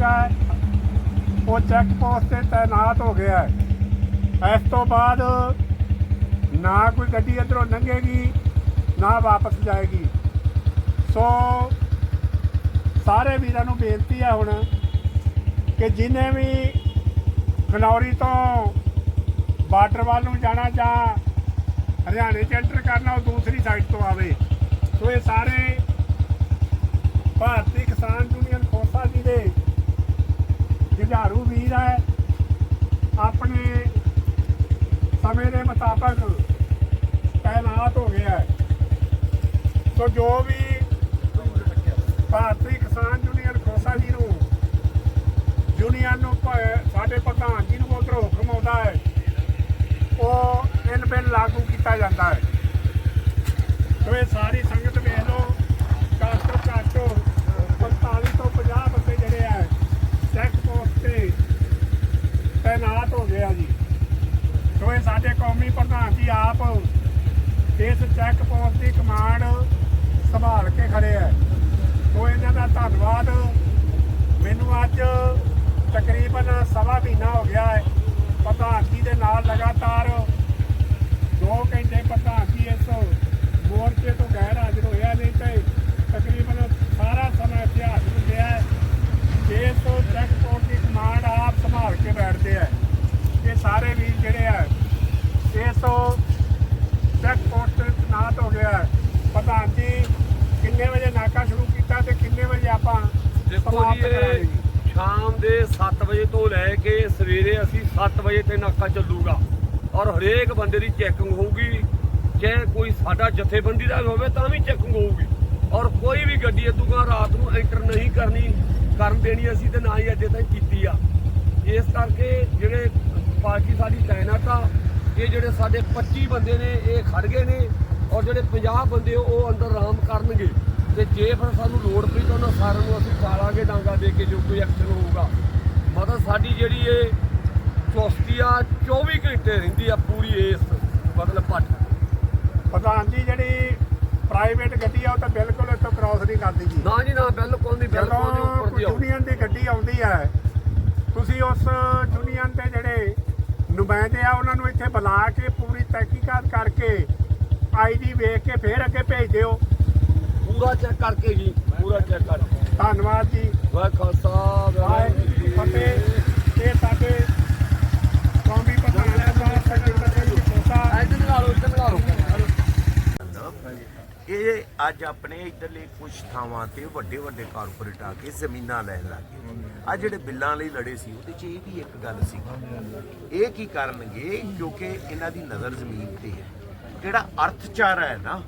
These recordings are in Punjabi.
ਸਿੰਘ ਹੈ। ਉਹ ਚੈੱਕ ਪੋਸਟ ਤੇ ਤਾਇਨਾਤ ਹੋ ਗਿਆ ਹੈ। ਇਸ ਤੋਂ ਬਾਅਦ ਨਾ ਕੋਈ ਗੱਡੀ ਇੱਧਰੋਂ ਲੰਘੇਗੀ, ਨਾ ਵਾਪਸ ਜਾਏਗੀ। ਸੋ ਸਾਰੇ ਵੀਰਾਂ ਨੂੰ ਬੇਨਤੀ ਹੈ ਹੁਣ ਕਿ ਜਿਨੇ ਵੀ ਖਨੌਰੀ ਤੋਂ ਬਾਰਡਰ ਵੱਲ ਨੂੰ ਜਾਣਾ ਜਾਂ ਹਰਿਆਣੇ ਚ ਐਂਟਰ ਕਰਨਾ, ਉਹ ਦੂਸਰੀ ਸਾਈਡ ਤੋਂ ਆਵੇ। ਸੋ ਇਹ ਸਾਰੇ ਭਾਰਤੀ ਕਿਸਾਨ ਯੂਨੀਅਨ ਖੋਸਾ ਜੀ ਦੇ ਜੁਝਾਰੂ ਵੀਰ ਹੈ, ਆਪਣੇ ਸਮੇਂ ਦੇ ਮੁਤਾਬਕ ਤਾਇਨਾਤ ਹੋ ਗਿਆ ਹੈ। ਸੋ ਜੋ ਵੀ ਭਾਰਤੀ ਕਿਸਾਨ ਯੂਨੀਅਨ ਖੋਸਾ ਜੀ ਨੂੰ ਯੂਨੀਅਨ ਨੂੰ ਸਾਡੇ ਪ੍ਰਧਾਨ ਜੀ ਨੂੰ ਉਧਰੋਂ ਹੁਕਮ ਆਉਂਦਾ ਹੈ, ਉਹ ਇਨ ਬਿਨ ਲਾਗੂ ਕੀਤਾ ਜਾਂਦਾ ਹੈ। ਸੋ ਇਹ ਸਾਰੀ ਸੰਗਤ ਵੇਖ ਲਓ ਘੱਟ ਤੋਂ ਘੱਟ 45 ਤੋਂ 50 ਬੰਦੇ ਜਿਹੜੇ ਆ ਚੈੱਕ ਪੋਸਟ ਤੇ ਤਾਇਨਾਤ ਜੀ। ਸੋ ਇਹ ਸਾਡੇ ਕੌਮੀ ਪ੍ਰਧਾਨ ਜੀ ਆਪ ਇਸ ਚੈੱਕ ਪੋਸਟ ਦੀ ਕਮਾਂਡ ਸੰਭਾਲ ਕੇ ਖੜੇ ਹੈ ਸੋ ਇਹਨਾਂ ਦਾ ਧੰਨਵਾਦ। ਮੈਨੂੰ ਅੱਜ ਤਕਰੀਬਨ ਸਵਾ ਮਹੀਨਾ ਹੋ ਗਿਆ ਹੈ। ਪ੍ਰਧਾਨ ਜੀ ਦੇ ਨਾਲ ਲਗਾਤਾਰ 2 ਘੰਟੇ ਪ੍ਰਧਾਨ ਜੀ ਇਸ ਮੋਰਚੇ ਤੋਂ ਗੈਰ ਹਾਜ਼ਰ ਹੋਇਆ ਨਹੀਂ ਤੇ ਤਕਰੀਬਨ ਸਾਰਾ ਸਮਾਂ ਇਤਿਹਾਸ ਨੂੰ ਗਿਆ ਹੈ। ਇਸ ਚੈੱਕ ਪੋਸਟ ਦੀ ਕਮਾਂਡ ਆਪ ਸੰਭਾਲ ਕੇ ਬੈਠਦੇ ਹੈ ਸਾਰੇ ਵੀਰ ਜਿਹੜੇ ਆ ਇਸ ਚੈੱਕ ਪੋਸਟ ਤੇ ਤੈਨਾਤ ਹੋ ਗਿਆ ਹੈ। ਪ੍ਰਧਾਨ ਜੀ ਕਿੰਨੇ ਵਜੇ ਨਾਕਾ ਸ਼ੁਰੂ ਕੀਤਾ ਤੇ ਕਿੰਨੇ ਵਜੇ ਆਪਾਂ ਦੇਖੋ ਜੀ ਇਹ ਜੀ। ਸ਼ਾਮ ਦੇ 7 ਵਜੇ ਤੋਂ ਲੈ ਕੇ ਸਵੇਰੇ ਅਸੀਂ 7 ਵਜੇ ਤੇ ਨਾਕਾ ਚੱਲੂਗਾ। ਔਰ ਹਰੇਕ ਬੰਦੇ ਦੀ ਚੈਕਿੰਗ ਹੋਊਗੀ। ਚਾਹੇ ਕੋਈ ਸਾਡਾ ਜਥੇਬੰਦੀ ਦਾ ਹੋਵੇ ਤਾਂ ਵੀ ਚੈਕਿੰਗ ਹੋਊਗੀ। ਔਰ ਕੋਈ ਵੀ ਗੱਡੀ ਇਦੂਗਾ ਰਾਤ ਨੂੰ ਐਂਟਰ ਨਹੀਂ ਕਰਨੀ ਕਰਨ ਦੇਣੀ ਅਸੀਂ ਤੇ ਨਾ ਹੀ ਅੱਡੇ ਤੱਕ ਕੀਤੀ ਆ। ਇਸ ਕਰਕੇ ਜਿਹੜੇ ਪਾਰਟੀ ਸਾਡੀ ਤਾਇਨਾਤ ਆ ਇਹ ਜਿਹੜੇ ਸਾਡੇ 25 ਬੰਦੇ ਨੇ ਇਹ ਖੜ ਗਏ ਨੇ ਔਰ ਜਿਹੜੇ 50 ਬੰਦੇ ਉਹ ਅੰਦਰ ਆਰਾਮ ਕਰਨਗੇ। ਤੇ ਜੇ ਫਿਰ ਸਾਨੂੰ ਲੋੜ ਪਈ ਤਾਂ ਉਹਨਾਂ ਸਾਰਿਆਂ ਨੂੰ ਅਸੀਂ ਪਾਲਾਂਗੇ ਡਾਂਗਾ ਦੇ ਕੇ ਜੋ ਕੋਈ ਐਕਸ਼ਨ ਹੋਊਗਾ। ਮਤਲਬ ਸਾਡੀ ਜਿਹੜੀ ਇਹ ਚੌਸਤੀ ਆ 24 ਘੰਟੇ ਰਹਿੰਦੀ ਆ ਪੂਰੀ ਇਸ ਮਤਲਬ ਪੱਟ। ਪ੍ਰਧਾਨ ਜੀ ਜਿਹੜੀ ਪ੍ਰਾਈਵੇਟ ਗੱਡੀ ਆ ਉਹ ਤਾਂ ਬਿਲਕੁਲ ਇੱਥੋਂ ਕ੍ਰਾਸ ਨਹੀਂ ਕਰਦੀ ਜੀ। ਨਾ ਜੀ ਨਾ ਬਿਲਕੁਲ ਨਹੀਂ ਬਿਲਕੁਲ ਉੱਪਰ ਦੀ ਯੂਨੀਅਨ ਦੀ ਗੱਡੀ ਆਉਂਦੀ ਹੈ ਤੁਸੀਂ ਉਸ ਯੂਨੀਅਨ ਦੇ ਜਿਹੜੇ ਨੁਮਾਇੰਦੇ ਆ ਉਹਨਾਂ ਨੂੰ ਇੱਥੇ ਬੁਲਾ ਕੇ ਪੂਰੀ ਤਹਿਕੀਕਾਤ ਕਰਕੇ ਆਈਡੀ ਵੇਖ ਕੇ ਫੇਰ ਅੱਗੇ ਭੇਜ ਦਿਓ। ਪੂਰਾ ਚੈੱਕ ਕਰਕੇ ਜੀ ਪੂਰਾ ਚੈੱਕ ਕਰਕੇ। ਧੰਨਵਾਦ ਜੀ। ਵਾਹ ਖਾਲਸਾ ਵਾਹਿਗੁਰੂ ਜੀ ਕੀ ਫਤਿਹ। ਇਹ ਸਾਡੇ ਕੌਮੀ ਪ੍ਰਧਾਨ ਸਾਹਿਬ ਸਰਦਾਰ ਸਿੰਘ ਜੀ ਖੋਸਾ ਐਦਾਂ ਲਗਾ ਲਓ ਇੱਧਰ ਲਗਾ ਲਓ ਇਹ ਅੱਜ ਆਪਣੇ ਇਧਰਲੇ ਕੁਝ ਥਾਵਾਂ ਤੇ ਵੱਡੇ ਵੱਡੇ ਕਾਰਪੋਰੇਟ ਆ ਕੇ ਜ਼ਮੀਨਾਂ ਲੈਣ ਲੱਗੇ ਆ ਜਿਹੜੇ ਬਿੱਲਾਂ ਲਈ ਲੜੇ ਸੀ, ਉਹਦੇ 'ਚ ਇਹ ਵੀ ਇੱਕ ਗੱਲ ਸੀ। ਇਹ ਕੀ ਕਰਨਗੇ, ਕਿਉਂਕਿ ਇਹਨਾਂ ਦੀ ਨਜ਼ਰ ਜ਼ਮੀਨ ਤੇ ਹੈ। ਜਿਹੜਾ ਅਰਥਚਾਰਾ ਹੈ ਨਾ,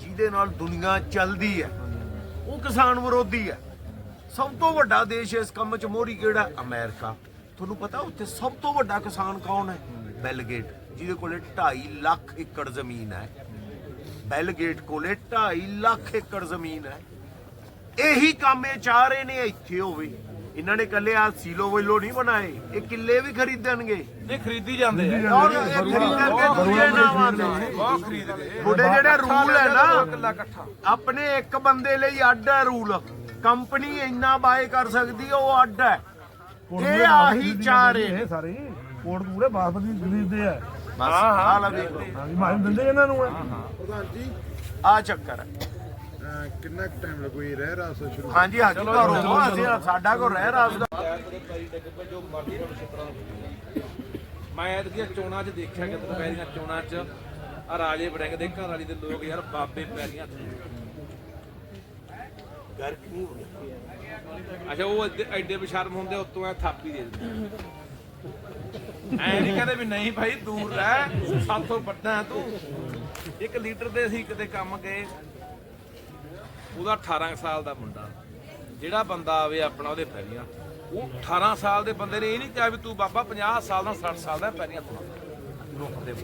ਜਿਹਦੇ ਨਾਲ ਦੁਨੀਆ ਚੱਲਦੀ ਹੈ, ਉਹ ਕਿਸਾਨ ਵਿਰੋਧੀ ਹੈ। ਸਭ ਤੋਂ ਵੱਡਾ ਦੇਸ਼ ਇਸ ਕੰਮ 'ਚ, ਮੋਹਰੀ ਕਿਹੜਾ? ਅਮਰੀਕਾ। ਤੁਹਾਨੂੰ ਪਤਾ ਉੱਥੇ ਸਭ ਤੋਂ ਵੱਡਾ ਕਿਸਾਨ ਕੌਣ ਹੈ? ਬੈਲਗੇਟ, ਜਿਹਦੇ ਕੋਲੇ 2.5 ਲੱਖ ਏਕੜ ਜ਼ਮੀਨ ਹੈ। ਬੈਲਗੇਟ ਕੋਲੇ 2.5 ਲੱਖ ਏਕੜ ਜ਼ਮੀਨ ਹੈ। ਇਹੀ ਕੰਮ ਇਹ ਚਾਹ ਰਹੇ ਨੇ ਇੱਥੇ ਹੋਵੇ। ਇਹਨਾਂ ਨੇ ਕੱਲੇ ਆ ਸੀਲੋ ਵੱਲੋਂ ਨਹੀਂ ਬਣਾਏ ਇਹ ਕਿੱਲੇ ਵੀ ਖਰੀਦਣਗੇ। ਨਹੀਂ ਖਰੀਦੀ ਜਾਂਦੇ ਆ। ਔਰ ਇਹ ਖਰੀਦਣਗੇ ਦੂਜੇ ਨਾਵਾਂ ਤੇ। ਬਹੁਤ ਖਰੀਦਦੇ ਤੁਹਾਡੇ ਜਿਹੜੇ ਰੂਲ ਹੈ ਨਾ ਇਕੱਠਾ ਆਪਣੇ ਇੱਕ ਬੰਦੇ ਲਈ ਅੱਡ ਹੈ ਰੂਲ ਕੰਪਨੀ ਇੰਨਾ ਬਾਏ ਕਰ ਸਕਦੀ ਉਹ ਅੱਡ ਹੈ। ਇਹ ਆਹੀ ਚਾਹ ਰਹੇ ਨੇ ਇਹ ਸਾਰੇ। ਕੋਟ ਪੂਰੇ ਬਾਸਮਤੀ ਖਰੀਦਦੇ ਆ। ਬਸ ਆ ਲੈ ਵੇਖ ਲਓ ਹਾਂਜੀ ਮਾਇਨ ਦਿੰਦੇ ਇਹਨਾਂ ਨੂੰ ਆ। ਆ ਚੱਕਰ। ਹੈ ਕਿੰਨਾ ਟਾਈਮ ਲੱਗੂ ਇਹ ਰਹਿ ਰਾਸ ਸ਼ੁਰੂ? ਹਾਂਜੀ ਹਾਂਜੀ ਘਰੋਂ ਅਸੀਂ ਸਾਡਾ ਕੋ ਰਹਿ ਰਾਸ ਦਾ। ਮੈਂ ਚੋਣਾਂ 'ਚ ਦੇਖਿਆ ਕਿ ਪੈਰੀਆਂ ਚੋਣਾਂ 'ਚ ਆ ਰਾਜੇ ਵੜਿੰਗ ਦੇ ਘਰ ਵਾਲੀ ਦੇ ਲੋਕ ਯਾਰ ਬਾਬੇ ਪੈਰੀਆਂ ਅੱਛਾ ਉਹ ਐਡੇ- ਐਡੇ ਬਸ਼ਰਮ ਹੁੰਦੇ ਉੱਤੋਂ ਐ ਥਾਪੀ ਦੇ ਦਿੰਦੇ ਐ ਨਹੀਂ ਕਹਿੰਦੇ ਵੀ ਨਹੀਂ ਭਾਈ ਦੂਰ ਰਹਿ ਸਾਥੋਂ ਵੱਡਾ ਤੂੰ। ਇੱਕ ਲੀਡਰ ਦੇ ਅਸੀਂ ਕਿਤੇ ਕੰਮ ਗਏ। ਉਹਦਾ 18 ਸਾਲ ਦਾ ਮੁੰਡਾ। ਜਿਹੜਾ ਬੰਦਾ ਆਵੇ ਆਪਣਾ ਉਹਦੇ ਪੈਰੀਆਂ। ਉਹ 18 ਸਾਲ ਦੇ ਬੰਦੇ ਨੇ ਇਹ ਨਹੀਂ ਕਿਹਾ ਵੀ ਤੂੰ ਬਾਬਾ 50 ਸਾਲ ਦਾ 60 ਸਾਲ ਦਾ ਪੈਰੀਆਂ ਤੋਂ ਰੁਕ ਦੇ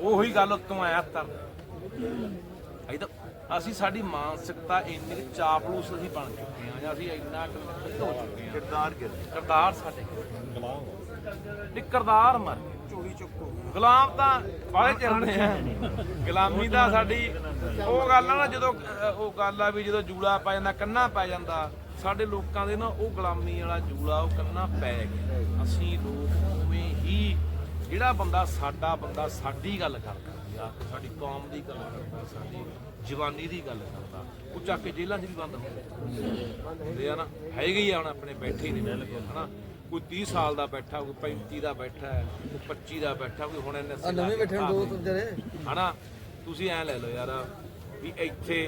ਉਹੀ ਗੱਲ ਉੱਤੋਂ ਆਇਆ ਤਰ ਅਸੀਂ ਤਾਂ ਅਸੀਂ ਸਾਡੀ ਮਾਨਸਿਕਤਾ ਇੰਨੀ ਚਾਪਲੂਸ ਅਸੀਂ ਬਣ ਚੁੱਕੇ ਹਾਂ ਜਾਂ ਅਸੀਂ ਇੰਨਾ ਹੋ ਚੁੱਕੇ ਗਿਰ ਕਰਤਾਰ ਸਾਡੇ ਗੁਲਾਮ ਕਰਤਾਰ ਮਰ ਗਏ। ਚੋਰੀ ਚੁੱਕੋ ਗੁਲਾਮ ਤਾਂ ਬਾਹਲੇ ਚਿਰਨੇ ਆ। ਗੁਲਾਮੀ ਦਾ ਸਾਡੀ ਉਹ ਗੱਲ ਆ ਨਾ ਜਦੋਂ ਅਹ, ਉਹ ਗੱਲ ਆ ਵੀ ਜਦੋਂ ਜੂੜਾ ਪੈ ਜਾਂਦਾ ਕੰਨਾ ਪੈ ਜਾਂਦਾ ਸਾਡੇ ਲੋਕਾਂ ਦੇ ਨਾ ਉਹ ਗੁਲਾਮੀ ਵਾਲਾ ਜੂਲਾ ਉਹ ਕੰਨਾ ਪੈ ਗਿਆ। ਅਸੀਂ ਲੋਕ ਉਵੇਂ ਹੀ ਜਿਹੜਾ ਬੰਦਾ ਸਾਡਾ ਬੰਦਾ ਸਾਡੀ ਗੱਲ ਕਰਦਾ ਸਾਡੀ ਕੌਮ ਦੀ ਗੱਲ ਕਰਦਾ ਸਾਡੀ ਜਵਾਨੀ ਦੀ ਗੱਲ ਕਰਦਾ ਉਹ ਚੱਕ ਕੇ ਜੇਲ੍ਹਾਂ 'ਚ ਵੀ ਬੰਦ ਹੁੰਦੇ ਹੁੰਦੇ ਆ ਨਾ ਹੈਗੇ ਹੀ ਆ ਹੁਣ ਆਪਣੇ ਬੈਠੇ ਹੀ ਨੇ ਹਨਾ? ਕੋਈ 30 ਸਾਲ ਦਾ ਬੈਠਾ ਕੋਈ 35 ਦਾ ਬੈਠਾ ਹੈ ਕੋਈ 25 ਦਾ ਬੈਠਾ ਕੋਈ ਹੁਣ ਇਹਨੇ ਨਵੇਂ ਬੈਠੇ ਦੋ ਹਨਾ ਤੁਸੀਂ ਐ ਲੈ ਲਓ ਯਾਰ ਵੀ ਇੱਥੇ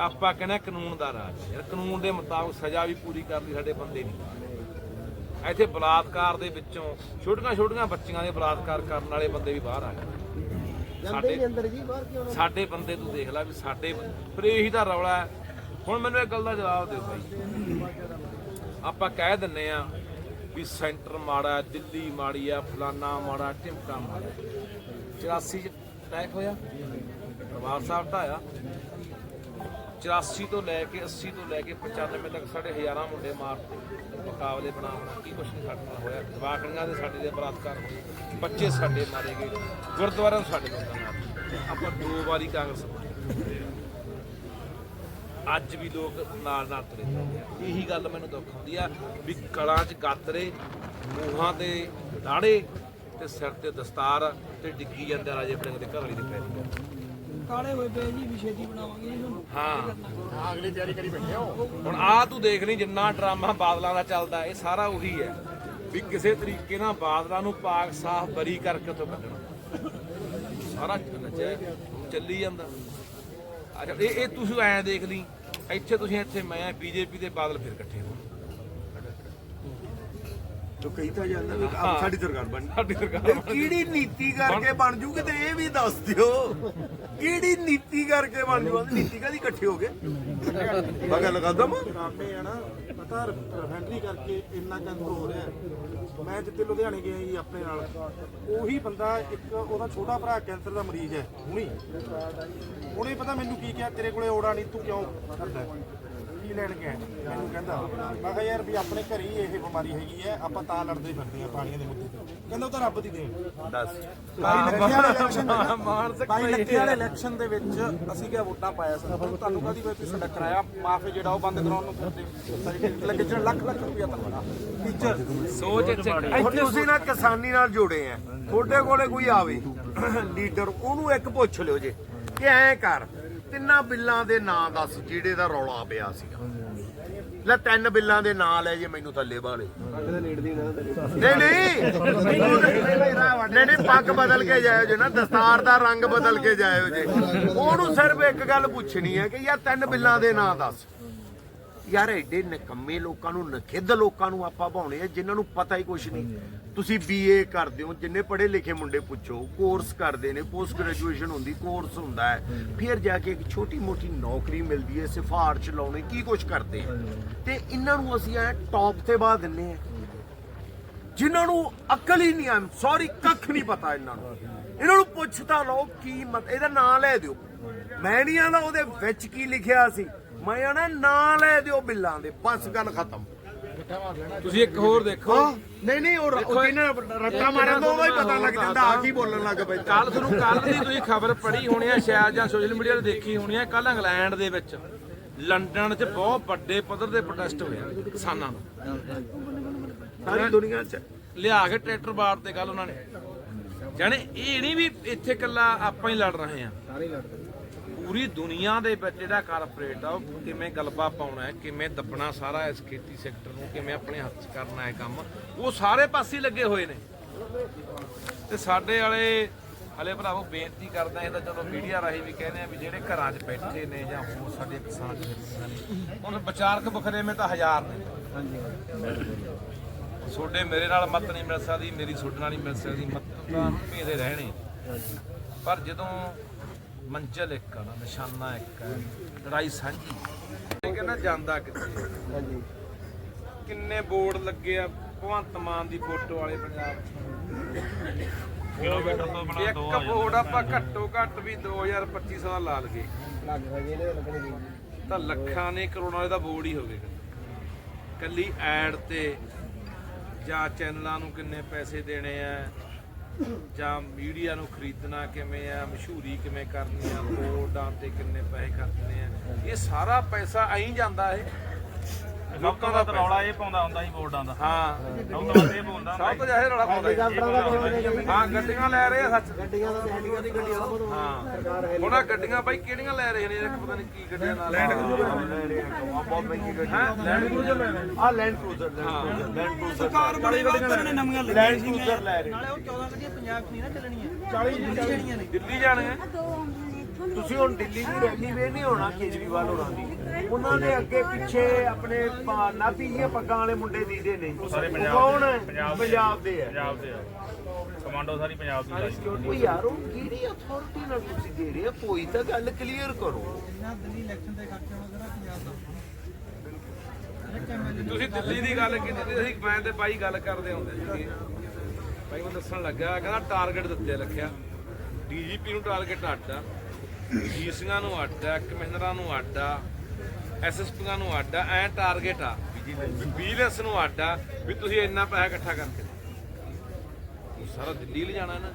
ਆਪਾਂ ਕਹਿੰਦੇ ਕਾਨੂੰਨ ਦਾ ਰਾਜ। ਯਾਰ ਕਾਨੂੰਨ ਦੇ ਮੁਤਾਬਕ ਸਜ਼ਾ ਵੀ ਪੂਰੀ ਕਰਨੀ ਸਾਡੇ ਬੰਦੇ ਨਹੀਂ ਇੱਥੇ ਬਲਾਤਕਾਰ ਦੇ ਵਿੱਚੋਂ ਛੋਟੀਆਂ ਛੋਟੀਆਂ ਬੱਚੀਆਂ ਦੇ ਬਲਾਤਕਾਰ ਕਰਨ ਵਾਲੇ ਬੰਦੇ ਵੀ ਬਾਹਰ ਆ ਗਏ। ਸਾਡੇ ਅੰਦਰ ਜੀ ਬਾਹਰ ਕਿਉਂ ਸਾਡੇ ਬੰਦੇ ਤੂੰ ਦੇਖ ਲੈ ਵੀ ਸਾਡੇ ਪਰ ਇਹੀ ਤਾਂ ਰੌਲਾ ਹੈ। ਹੁਣ ਮੈਨੂੰ ਇਹ ਗੱਲ ਦਾ ਜਵਾਬ ਦਿਓ ਭਾਈ ਆਪਾਂ ਕਹਿ ਦਿੰਨੇ ਆ ਵੀ ਸੈਂਟਰ ਮਾੜਾ ਦਿੱਲੀ ਮਾੜੀ ਆ ਫਲਾਨਾ ਮਾੜਾ ਟਿਮਕਾ ਮਾੜਾ 84 ਚ ਅਟੈਕ ਹੋਇਆ। ਦਰਬਾਰ ਸਾਹਿਬ ਢਾਇਆ। 84 ਤੋਂ ਲੈ ਕੇ 80 ਤੋਂ ਲੈ ਕੇ 95 ਤੱਕ ਸਾਡੇ ਹਜ਼ਾਰਾਂ ਮੁੰਡੇ ਮਾਰਤੇ ਮੁਕਾਬਲੇ ਬਣਾ ਕੀ ਕੁਛ ਨਹੀਂ ਸਾਡੇ ਨਾਲ ਹੋਇਆ। ਵਾਕੜੀਆਂ ਦੇ ਸਾਡੇ ਦੇ ਬਲਾਤਕਾਰ ਹੋਏ। ਬੱਚੇ ਸਾਡੇ ਮਾਰੇ ਗਏ। ਗੁਰਦੁਆਰਿਆਂ ਨੂੰ ਸਾਡੇ ਲੋਕਾਂ ਮਾਰੇ ਆਪਾਂ ਦੋ ਵਾਰੀ ਕਾਂਗਰਸ ਅੱਜ ਵੀ ਲੋਕ ਨਾਲ ਨਾਲ ਤੁਰੇ ਜਾਂਦੇ ਆ। ਇਹੀ ਗੱਲ ਮੈਨੂੰ ਦੁੱਖ ਹੁੰਦੀ ਆ ਵੀ ਕਲਾਂ 'ਚ ਗਾਤਰੇ ਮੂੰਹਾਂ ਤੇ ਦਾੜੇ ਤੇ ਸਿਰ ਤੇ ਦਸਤਾਰ ਤੇ ਡਿੱਗੀ ਜਾਂਦੇ ਆ ਰਾਜੇ ਆਪਣੇ ਦੇ ਘਰ ਵਾਲੀ ਦੇ ਪੈਰੀ ਕਾਲੇ ਹੋਏ ਪਏ ਜੀ ਵੀ ਛੇਤੀ ਬਣਾਵਾਂਗੇ ਹਾਂ। ਅਗਲੀ ਤਿਆਰੀ ਕਰੀ ਬੈਠੇ ਹੋ। ਹੁਣ ਆ ਤੂੰ ਦੇਖ ਲਈ ਜਿੰਨਾ ਡਰਾਮਾ ਬਾਦਲਾਂ ਦਾ ਚੱਲਦਾ ਇਹ ਸਾਰਾ ਉਹੀ ਹੈ ਵੀ ਕਿਸੇ ਤਰੀਕੇ ਨਾਲ ਬਾਦਲਾਂ ਨੂੰ ਪਾਕ ਸਾਫ਼ ਬਰੀ ਕਰਕੇ ਤੋਂ ਕੱਢਣਾ। ਸਾਰਾ ਚੱਲੀ ਜਾਂਦਾ। ਅੱਛਾ ਇਹ ਇਹ ਤੁਸੀਂ ਐਂ ਦੇਖ ਲਈ ਇੱਥੇ ਤੁਸੀਂ ਇੱਥੇ ਮੈਂ ਬੀਜੇਪੀ ਦੇ ਬਾਦਲ ਫਿਰ ਇਕੱਠੇ ਹੋ ਤੋ ਕਹੀ ਤਾਂ ਜਾਂਦਾ ਵੀ ਹਾਂ। ਸਾਡੀ ਸਰਕਾਰ ਬਣ ਸਾਡੀ ਸਰਕਾਰ ਇਹ ਕਿਹੜੀ ਨੀਤੀ ਕਰਕੇ ਬਣ ਜੂਗੀ ਤੇ ਇਹ ਵੀ ਦੱਸ ਦਿਓ। ਕਿਹੜੀ ਨੀਤੀ ਕਰਕੇ ਬਣ ਜੂ ਨੀਤੀ ਕਾਦੀ ਇਕੱਠੇ ਹੋ ਗਏ ਮੈਂ ਗੱਲ ਕਰਦਾ ਮੈਂ ਡਰਾਮੇ ਆ ਨਾ ਪਤਾ ਰਿਫਾਈਨਰੀ ਕਰਕੇ ਇੰਨਾ ਕੰਤ ਹੋ ਰਿਹਾ। ਮੈਂ ਜਿੱਥੇ ਲੁਧਿਆਣੇ ਗਿਆ ਜੀ ਆਪਣੇ ਨਾਲ, ਉਹੀ ਬੰਦਾ ਇੱਕ ਉਹਦਾ ਛੋਟਾ ਭਰਾ ਕੈਂਸਰ ਦਾ ਮਰੀਜ਼ ਹੈ, ਹੁਣੀ। ਉਹਨੇ ਪਤਾ ਮੈਨੂੰ ਕੀ ਕਿਹਾ, ਤੇਰੇ ਕੋਲੇ ਔੜਾ ਨਹੀਂ, ਤੂੰ ਕਿਉਂ ਕਰਦਾ ਕੀ ਲੈਣ ਗਿਆ ਮੈਨੂੰ ਕਹਿੰਦਾ, ਮੈਂ ਕਿਹਾ ਯਾਰ ਵੀ ਆਪਣੇ ਘਰੇ ਹੀ ਇਹ ਬਿਮਾਰੀ ਹੈਗੀ ਹੈ, ਆਪਾਂ ਤਾਂ ਲੜਦੇ ਫਿਰਦੇ ਆ ਪਾਣੀਆਂ ਦੇ ਮੁੱਦੇ ਤੇ। ਕਹਿੰਦਾ ਉਹ ਤਾਂ ਰੱਬ ਦੀ ਦੇਣ। ਦੱਸ। ਬਾਈ ਲੱਕੀ ਵਾਲੇ ਇਲੈਕਸ਼ਨ ਮਾਨਸਿਕ ਬਾਈ ਲੱਕੀ ਵਾਲੇ ਇਲੈਕਸ਼ਨ ਦੇ ਵਿੱਚ ਅਸੀਂ ਕਿਹਾ ਵੋਟਾਂ ਪਾਇਆ ਸੀ। ਪਰ ਤੁਹਾਨੂੰ ਕਦੀ ਵੀ ਤੁਸੀਂ ਸਾਡਾ ਕਿਰਾਇਆ ਮਾਫ ਜਿਹੜਾ ਉਹ ਬੰਦ ਕਰਾਉਣ ਨੂੰ ਫਿਰਦੇ ਲੱਗੇ ਜਿਹੜਾ ਲੱਖ ਲੱਖ ਰੁਪਇਆ ਤਨਖਾਹ ਟੀਚਰ ਸੋਚ ਇੱਥੇ ਇੱਥੇ ਤੁਸੀਂ ਨਾ ਕਿਸਾਨੀ ਨਾਲ ਜੁੜੇ ਆ। ਤੁਹਾਡੇ ਕੋਲੇ ਕੋਈ ਆਵੇ ਲੀਡਰ ਉਹਨੂੰ ਇੱਕ ਪੁੱਛ ਲਿਓ ਜੇ। ਕਿ ਐਂ ਕਰ ਤਿੰਨਾਂ ਬਿੱਲਾਂ ਦੇ ਨਾਂ ਦੱਸ ਜਿਹੜੇ ਦਾ ਰੌਲਾ ਪਿਆ ਸੀਗਾ। ਲੈ ਤਿੰਨ ਬਿੱਲਾਂ ਦੇ ਨਾਂ ਲੈ ਜੇ ਮੈਨੂੰ ਥੱਲੇ ਬਾਲੇ ਨਹੀਂ ਨਹੀਂ। ਨਹੀਂ ਨਹੀਂ, ਪੱਗ ਬਦਲ ਕੇ ਜਾਇਓ ਜੇ ਨਾ, ਦਸਤਾਰ ਦਾ ਰੰਗ ਬਦਲ ਕੇ ਜਾਇਓ ਜੇ। ਉਹਨੂੰ ਸਿਰਫ ਇੱਕ ਗੱਲ ਪੁੱਛਣੀ ਹੈ ਕਿ ਯਾਰ ਤਿੰਨ ਬਿੱਲਾਂ ਦੇ ਨਾਂ ਦੱਸ। ਯਾਰ ਐਡੇ ਨਿਕੰਮੇ ਲੋਕਾਂ ਨੂੰ, ਨਖਿੱਧ ਲੋਕਾਂ ਨੂੰ ਆਪਾਂ ਭਾਉਣੇ ਆ, ਜਿਨ੍ਹਾਂ ਨੂੰ ਪਤਾ ਹੀ ਕੁਝ ਨਹੀਂ। ਤੁਸੀਂ ਬੀਏ ਕਰਦੇ ਹੋ, ਜਿੰਨੇ ਪੜ੍ਹੇ ਲਿਖੇ ਮੁੰਡੇ ਪੁੱਛੋ ਕੋਰਸ ਕਰਦੇ ਨੇ ਪੋਸਟ ਗ੍ਰੈਜੂਏਸ਼ਨ ਹੁੰਦੀ ਕੋਰਸ ਹੁੰਦਾ ਹੈ। ਫਿਰ ਜਾ ਕੇ ਇੱਕ ਛੋਟੀ ਮੋਟੀ ਨੌਕਰੀ ਮਿਲਦੀ ਹੈ, ਸਿਫਾਰਸ਼ ਲਾਉਣੇ, ਕੀ ਕੁਝ ਕਰਦੇ ਆ ਤੇ ਇਹਨਾਂ ਨੂੰ ਅਸੀਂ ਐ ਟੌਪ ਤੇ ਬਾਹ ਦਿੰਨੇ ਆ ਜਿਨ੍ਹਾਂ ਨੂੰ ਅਕਲ ਹੀ ਨਹੀਂ ਆ ਸੌਰੀ ਕੱਖ ਨਹੀਂ ਪਤਾ ਇਹਨਾਂ ਨੂੰ। ਇਹਨਾਂ ਨੂੰ ਪੁੱਛ ਤਾਂ ਲਓ ਕੀ ਮਤ, ਇਹਦਾ ਨਾਂ ਲੈ ਦਿਓ। ਮੈਂ ਨਹੀਂ ਆਂਦਾ ਉਹਦੇ ਵਿੱਚ ਕੀ ਲਿਖਿਆ ਸੀ। ਮੈਂ ਆਣਾ ਨਾਂ ਲੈ ਦਿਓ ਬਿੱਲਾਂ ਦੇ, ਬਸ ਗੱਲ ਖਤਮ। ਤੁਸੀਂ ਇੱਕ ਹੋਰ ਦੇਖੋ। ਨਹੀਂ ਨਹੀਂ ਉਹ ਉਹ ਜਿਹਨੇ ਰੱਟਾ ਮਾਰਿਆ ਤਾਂ ਉਹਦਾ ਹੀ ਪਤਾ ਲੱਗ ਜਾਂਦਾ ਆ ਕੀ ਬੋਲਣ ਲੱਗ ਪੈਂਦਾ ਕੱਲ ਤੁਹਾਨੂੰ ਕੱਲ ਦੀ ਤੁਸੀਂ ਖਬਰ ਪੜ੍ਹੀ ਹੋਣੀ ਆ ਸ਼ਾਇਦ ਜਾਂ ਸੋਸ਼ਲ ਮੀਡੀਆ ਤੇ ਦੇਖੀ ਹੋਣੀ ਆ ਕੱਲ ਇੰਗਲੈਂਡ ਦੇ ਵਿੱਚ ਲੰਡਨ 'ਚ ਬਹੁਤ ਵੱਡੇ ਪੱਧਰ ਤੇ ਪ੍ਰੋਟੈਸਟ ਹੋਇਆ ਕਿਸਾਨਾਂ ਦਾ ਸਾਰੀ ਦੁਨੀਆ 'ਚ। ਲਿਆ ਕੇ ਟਰੈਕਟਰ ਬਾੜ ਤੇ ਕੱਲ ਉਹਨਾਂ ਨੇ। ਜਾਣੇ ਇਹ ਨਹੀਂ ਵੀ ਇੱਥੇ ਕੱਲਾ ਆਪਾਂ ਹੀ ਲੜ ਰਹੇ ਆ। ਪੂਰੀ ਦੁਨੀਆ ਦੇ ਵਿੱਚ ਜਿਹੜਾ ਕਾਰਪੋਰੇਟ ਆ ਉਹ ਕਿਵੇਂ ਗਲਬਾ ਪਾਉਣਾ ਹੈ ਕਿਵੇਂ ਦੱਬਣਾ ਸਾਰਾ ਇਸ ਖੇਤੀ ਸੈਕਟਰ ਨੂੰ ਕਿਵੇਂ ਆਪਣੇ ਹੱਥ 'ਚ ਕਰਨਾ ਹੈ ਕੰਮ ਉਹ ਸਾਰੇ ਪਾਸੇ ਲੱਗੇ ਹੋਏ ਨੇ। ਤੇ ਸਾਡੇ ਵਾਲੇ ਹਲੇ ਭਰਾਵੋ ਬੇਨਤੀ ਕਰਦਾ ਇਹ ਤਾਂ ਚਲੋ ਮੀਡੀਆ ਰਾਹੀਂ ਵੀ ਕਹਿੰਦੇ ਆ ਵੀ ਜਿਹੜੇ ਘਰਾਂ 'ਚ ਬੈਠੇ ਨੇ ਜਾਂ ਹੋਰ ਸਾਡੇ ਕਿਸਾਨ ਨੇ ਹੁਣ ਵਿਚਾਰਕ ਬਖਰੇ ਮੇ ਤਾਂ ਹਜ਼ਾਰ ਨੇ। ਤੁਹਾਡੇ ਮੇਰੇ ਨਾਲ ਮਤ ਨਹੀਂ ਮਿਲ ਸਕਦੀ ਮੇਰੀ ਤੁਹਾਡੇ ਨਾਲ ਨਹੀਂ ਮਿਲ ਸਕਦੀ ਮਤ ਤਾਂ ਭੇਦੇ ਰਹਿਣੇ ਪਰ ਜਦੋਂ ਮੰਜ਼ਲ ਇੱਕ ਆ ਨਿਸ਼ਾਨਾ ਇੱਕ ਹੈ ਲੜਾਈ ਸਾਂਝੀ। ਇਹ ਕਹਿੰਦਾ ਜਾਂਦਾ ਕਿੱਥੇ? ਕਿੰਨੇ ਬੋਰਡ ਲੱਗੇ ਆ ਭਗਵੰਤ ਮਾਨ ਦੀ ਫੋਟੋ ਵਾਲੇ ਪੰਜਾਬ 'ਚ। ਕਿਲੋਮੀਟਰ ਤੋਂ ਬਣਾ ਇੱਕ ਬੋਰਡ ਆਪਾਂ ਘੱਟੋ ਘੱਟ ਵੀ 2025 ਦਾ ਲਾ ਲਗੇ ਤਾਂ ਲੱਖਾਂ ਨੇ ਕਰੋੜਾਂ ਦਾ ਬੋਰਡ ਹੀ ਹੋ ਗਏ ਕੱਲੀ ਐਡ ਤੇ ਜਾਂ ਚੈਨਲਾਂ ਨੂੰ ਕਿੰਨੇ ਪੈਸੇ ਦੇਣੇ ਆ ਜਾਂ ਮੀਡੀਆ ਨੂੰ ਖਰੀਦਣਾ ਕਿਵੇਂ ਆ, ਮਸ਼ਹੂਰੀ ਕਿਵੇਂ ਕਰਨੀ ਆ ਬੋਰਡਾਂ ਤੇ ਕਿੰਨੇ ਪੈਸੇ ਖਰਚਣੇ ਆ, ਇਹ ਸਾਰਾ ਪੈਸਾ ਐਂ ਜਾਂਦਾ ਇਹ। ਲੋਕਾਂ ਦਾ ਰੌਲਾ ਇਹ ਪਾਉਂਦਾ ਹੁੰਦਾ ਸੀ ਬੋਰਡਾਂ ਦਾ। ਹਾਂ। ਸਭ ਤੋਂ ਵੱਧ ਇਹ ਬੋਲਦਾ ਸਭ ਤੋਂ ਜ਼ਿਆਦਾ ਰੌਲਾ ਪਾਉਂਦਾ ਜੀ। ਹਾਂ ਗੱਡੀਆਂ ਲੈ ਰਹੇ ਆ ਸੱਚ। ਗੱਡੀਆਂ ਦਾ ਗੱਡੀਆਂ ਦੀ ਗੱਡੀਆਂ ਹਾਂ। ਉਹਨਾਂ ਗੱਡੀਆਂ ਬਾਈ ਕਿਹੜੀਆਂ ਲੈ ਰਹੇ ਨੇ? ਇਹ ਪਤਾ ਨਹੀਂ ਕੀ ਗੱਡੀਆਂ ਨਾਲ ਲੈਂਡ ਬਹੁਤ ਮਹਿੰਗੀ ਗੱਡੀ ਹੈ? ਲੈਂਡ ਕਰੂਜ਼ਰ ਲੈ ਰਹੇ ਆ। ਲੈਂਡ ਕਰੂਜ਼ਰ ਲੈਂਡ ਕਰੂਜ਼ਰ ਸਰਕਾਰ ਬੜੇ ਵਾਅਦੇ ਨੇ ਨਵੀਆਂ ਲੈਂਡ ਲੱਗੀਆਂ ਸੀ ਕਰੂਜ਼ਰ ਲੈ ਰਹੇ ਨਾਲੇ ਉਹ 14 ਗੱਡੀਆਂ ਪੰਜਾਬ 'ਚ ਨਹੀਂ ਨਾ ਚੱਲਣੀਆਂ 40 ਚੱਲਣੀਆਂ ਨੇ ਦਿੱਲੀ ਜਾਣਗੇ ਤੁਸੀਂ ਹੁਣ ਦਿੱਲੀ ਦੀ ਰੈਲੀ ਵੇ ਨਹੀਂ ਹੋਣਾ ਕੇਜਰੀਵਾਲ ਹੋਣਾ ਦੀ। ਉਹਨਾਂ ਦੇ ਅੱਗੇ ਪਿੱਛੇ ਆਪਣੇ ਨਾਭੀ ਦੀਆਂ ਪੱਗਾਂ ਵਾਲੇ ਮੁੰਡੇ ਦੀਦੇ ਨੇ। ਸਾਰੇ ਉਹ ਪੰਜਾਬ ਕੌਣ ਹੈ? ਪੰਜਾਬ ਦੇ- ਹੈ ਪੰਜਾਬ ਦੇ ਆ। ਕਮਾਂਡੋ ਸਾਰੀ ਪੰਜਾਬ ਦੀ ਲਾਈ। ਉਹ ਯਾਰ ਉਹ ਕਿਹੜੀ ਅਥਾਰਟੀ ਨਾਲ ਤੁਸੀਂ ਦੇ ਰਹੇ ਹੋ? ਕੋਈ ਤਾਂ ਗੱਲ ਕਲੀਅਰ ਕਰੋ। ਨਾ ਦਿੱਲੀ ਇਲੈਕਸ਼ਨ ਦੇ ਖਰਚਾ ਵਗੈਰਾ ਪੰਜਾਬ ਦਾ। ਤੁਸੀਂ ਦਿੱਲੀ ਦੀ ਗੱਲ ਕੀਤੀ ਤੇ ਅਸੀਂ ਮੈਂ ਤੇ ਬਾਈ ਗੱਲ ਕਰਦੇ ਹੁੰਦੇ ਸੀ ਬਾਈ ਮੈਂ ਦੱਸਣ ਲੱਗਾ ਕਹਿੰਦਾ ਟਾਰਗੇਟ ਦਿੱਤੇ ਰੱਖਿਆ ਡੀਜੀਪੀ ਨੂੰ ਟਾਰਗੇਟ ਅੱਡ ਆ। ਡੀਸੀਆਂ ਨੂੰ ਅੱਡ ਆ ਕਮਿਸ਼ਨਰਾਂ ਨੂੰ ਅੱਡ ਆ। ਐਸਐਸਪੀਆਂ ਨੂੰ ਅੱਡ ਆ ਐ ਟਾਰਗੇਟ ਆ। ਵਿਜੀਲੈਂਸ ਨੂੰ ਅੱਡ ਆ ਵੀ ਤੁਸੀਂ ਇੰਨਾ ਪੈਸਾ ਇਕੱਠਾ ਕਰਕੇ ਸਾਰਾ ਦਿੱਲੀ ਲਿਜਾਣਾ ਨਾ।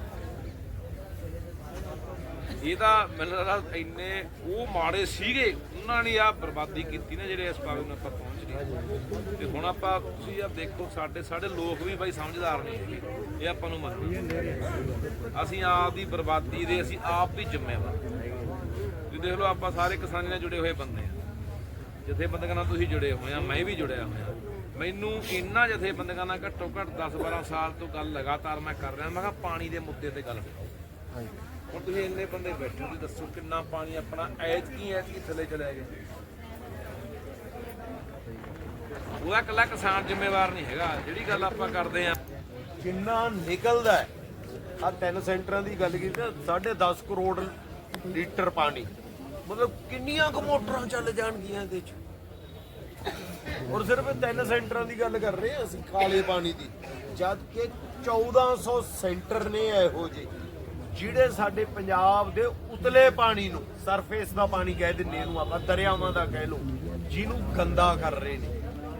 ਇਹ ਤਾਂ ਮੈਨੂੰ ਲੱਗਦਾ ਇੰਨੇ ਉਹ ਮਾੜੇ ਸੀਗੇ, ਉਹਨਾਂ ਨੇ ਆ ਬਰਬਾਦੀ ਕੀਤੀ ਨਾ ਜਿਹੜੇ ਇਸ ਪਾਸੇ ਨੂੰ ਆਪਾਂ ਪਹੁੰਚ ਗਏ। ਤੇ ਹੁਣ ਆਪਾਂ ਤੁਸੀਂ ਆ ਦੇਖੋ, ਸਾਡੇ ਸਾਡੇ ਲੋਕ ਵੀ ਬਾਈ ਸਮਝਦਾਰ ਨਹੀਂ ਹੈਗੇ ਇਹ ਆਪਾਂ ਨੂੰ ਮੰਨਣਾ ਅਸੀਂ ਆਪ ਦੀ ਬਰਬਾਦੀ ਦੇ ਅਸੀਂ ਆਪ ਵੀ ਜ਼ਿੰਮੇਵਾਰ। ਤੁਸੀਂ ਦੇਖ ਲਓ, ਆਪਾਂ ਸਾਰੇ ਕਿਸਾਨੀ ਨਾਲ ਜੁੜੇ ਹੋਏ ਬੰਦੇ ਆ। ਜਿੱਥੇ ਨਾਲ ਤੁਸੀਂ ਜੁੜੇ ਹੋਏ ਆ, ਮੈਂ ਵੀ ਜੁੜਿਆ ਹੋਇਆ। ਮੈਨੂੰ ਇੰਨਾ ਜਥੇ ਨਾਲ ਘੱਟੋ ਘੱਟ 10 12 ਸਾਲ ਤੋਂ ਗੱਲ ਲਗਾਤਾਰ ਮੈਂ ਕਰ ਰਿਹਾ, ਮੈਂ ਕਿਹਾ ਪਾਣੀ ਦੇ ਮੁੱਦੇ ਤੇ ਗੱਲ ਕਰਾਓ ਹੁਣ ਤੁਸੀਂ ਇੰਨੇ ਬੰਦੇ ਬੈਠੇ ਹੋ ਦੱਸੋ ਕਿੰਨਾ ਪਾਣੀ ਆਪਣਾ ਐਤ ਕੀ ਐਤ ਕੀ ਥੱਲੇ ਚਲੇ ਗਿਆ ਉਹਦਾ ਇਕੱਲਾ ਕਿਸਾਨ ਜ਼ਿੰਮੇਵਾਰ ਨਹੀਂ ਹੈਗਾ, ਜਿਹੜੀ ਗੱਲ ਆਪਾਂ ਕਰਦੇ ਆ ਕਿੰਨਾ ਨਿਕਲਦਾ ਹੈ। ਆ ਤਿੰਨ ਸੈਂਟਰਾਂ ਦੀ ਗੱਲ ਕੀਤੀ ਨਾ 10.5 ਕਰੋੜ ਲੀਟਰ ਪਾਣੀ। ਮਤਲਬ ਕਿੰਨੀਆਂ ਕੁ ਮੋਟਰਾਂ ਚੱਲ ਜਾਣਗੀਆਂ ਇਹਦੇ ਚ? ਔਰ ਸਿਰਫ ਤਿੰਨ ਸੈਂਟਰਾਂ ਦੀ ਗੱਲ ਕਰ ਰਹੇ ਹਾਂ ਅਸੀਂ ਕਾਲੇ ਪਾਣੀ ਦੀ। ਜਦ ਕਿ 1400 ਸੈਂਟਰ ਨੇ ਇਹੋ ਜਿਹੇ, ਜਿਹੜੇ ਸਾਡੇ ਪੰਜਾਬ ਦੇ ਉਤਲੇ ਪਾਣੀ ਨੂੰ ਸਰਫੇਸ ਦਾ ਪਾਣੀ ਕਹਿ ਦਿੰਦੇ ਇਹਨੂੰ ਆਪਾਂ, ਦਰਿਆਵਾਂ ਦਾ ਕਹਿ ਲਓ, ਜਿਹਨੂੰ ਗੰਦਾ ਕਰ ਰਹੇ ਨੇ।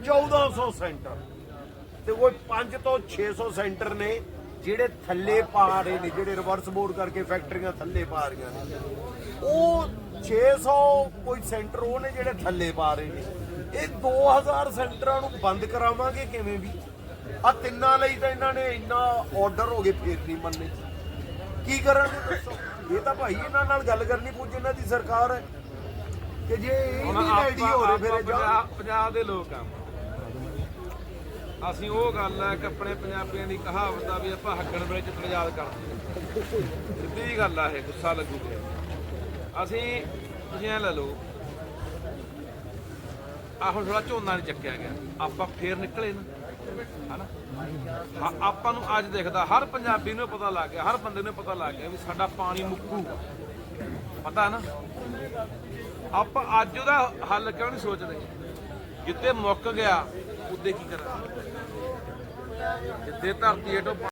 1400 ਸੈਂਟਰ। ਤੇ ਕੋਈ 5 ਤੋਂ 600 ਸੈਂਟਰ ਨੇ, ਜਿਹੜੇ ਥੱਲੇ ਪਾ ਰਹੇ ਨੇ, ਜਿਹੜੇ ਰਿਵਰਸ ਬੋਰਡ ਕਰਕੇ ਫੈਕਟਰੀਆਂ ਥੱਲੇ ਪਾ ਰਹੀਆਂ ਨੇ। ਉਹ 600 ਕੋਈ ਸੈਂਟਰ ਉਹ ਨੇ ਜਿਹੜੇ ਥੱਲੇ ਪਾ ਰਹੇ ਨੇ। ਇਹ 2000 ਸੈਂਟਰਾਂ ਨੂੰ ਬੰਦ ਕਰਾਵਾਂਗੇ ਕਿਵੇਂ ਵੀ? ਆ ਤਿੰਨਾਂ ਲਈ ਤਾਂ ਇਹਨਾਂ ਨੇ ਇੰਨਾ ਆਰਡਰ ਹੋ ਗਏ ਫੇਰ ਨਹੀਂ ਮੰਨੇ। ਕੀ ਕਰਾਂਗੇ ਦੱਸੋ? ਇਹ ਤਾਂ ਭਾਈ ਇਹਨਾਂ ਨਾਲ ਗੱਲ ਕਰਨੀ ਪੁੱਜ ਇਹਨਾਂ ਦੀ ਸਰਕਾਰ ਹੈ। ਕਿ ਜੇ ਇਹ ਨਹੀਂ ਰੈਡੀ ਹੋ ਰਹੇ ਫਿਰ ਪੰਜਾਬ ਪੰਜਾਬ ਦੇ ਲੋਕ ਆ। ਅਸੀਂ ਉਹ ਗੱਲ ਹੈ ਕਿ ਆਪਣੇ ਪੰਜਾਬੀਆਂ ਦੀ ਕਹਾਵਤ ਆ ਵੀ ਆਪਾਂ ਹੱਗਣ ਵੇਲੇ ਚਿੱਤਰ ਯਾਦ ਕਰਦੇ ਹਾਂ। ਸਿੱਧੀ ਗੱਲ ਆ ਇਹ ਗੁੱਸਾ ਲੱਗੂਗਾ ਅਸੀਂ ਤੁਸੀਂ ਐ ਲੈ ਲਓ ਆ ਹੁਣ ਥੋੜਾ ਝੋਨਾ ਨਹੀਂ ਚੱਕਿਆ ਗਿਆ। ਆਪਾਂ ਫੇਰ ਨਿਕਲੇ ਨਾ ਹਨਾ? ਹਾਂ, ਆਪਾਂ ਨੂੰ ਅੱਜ ਦਿਖਦਾ ਹਰ ਪੰਜਾਬੀ ਨੂੰ ਪਤਾ ਲੱਗ ਗਿਆ ਹਰ ਬੰਦੇ ਨੂੰ ਪਤਾ ਲੱਗ ਗਿਆ ਵੀ ਸਾਡਾ ਪਾਣੀ ਮੁੱਕੂਗਾ ਪਤਾ ਨਾ? ਆਪਾਂ ਅੱਜ ਉਹਦਾ ਹੱਲ ਕਿਉਂ ਨਹੀਂ ਸੋਚਦੇ? ਜਿੱਤੇ ਮੁੱਕ ਗਿਆ ਉਹਦੇ ਕੀ ਕਰਾਂ ਜਿੱਤੇ ਧਰਤੀ ਹੇਠੋਂ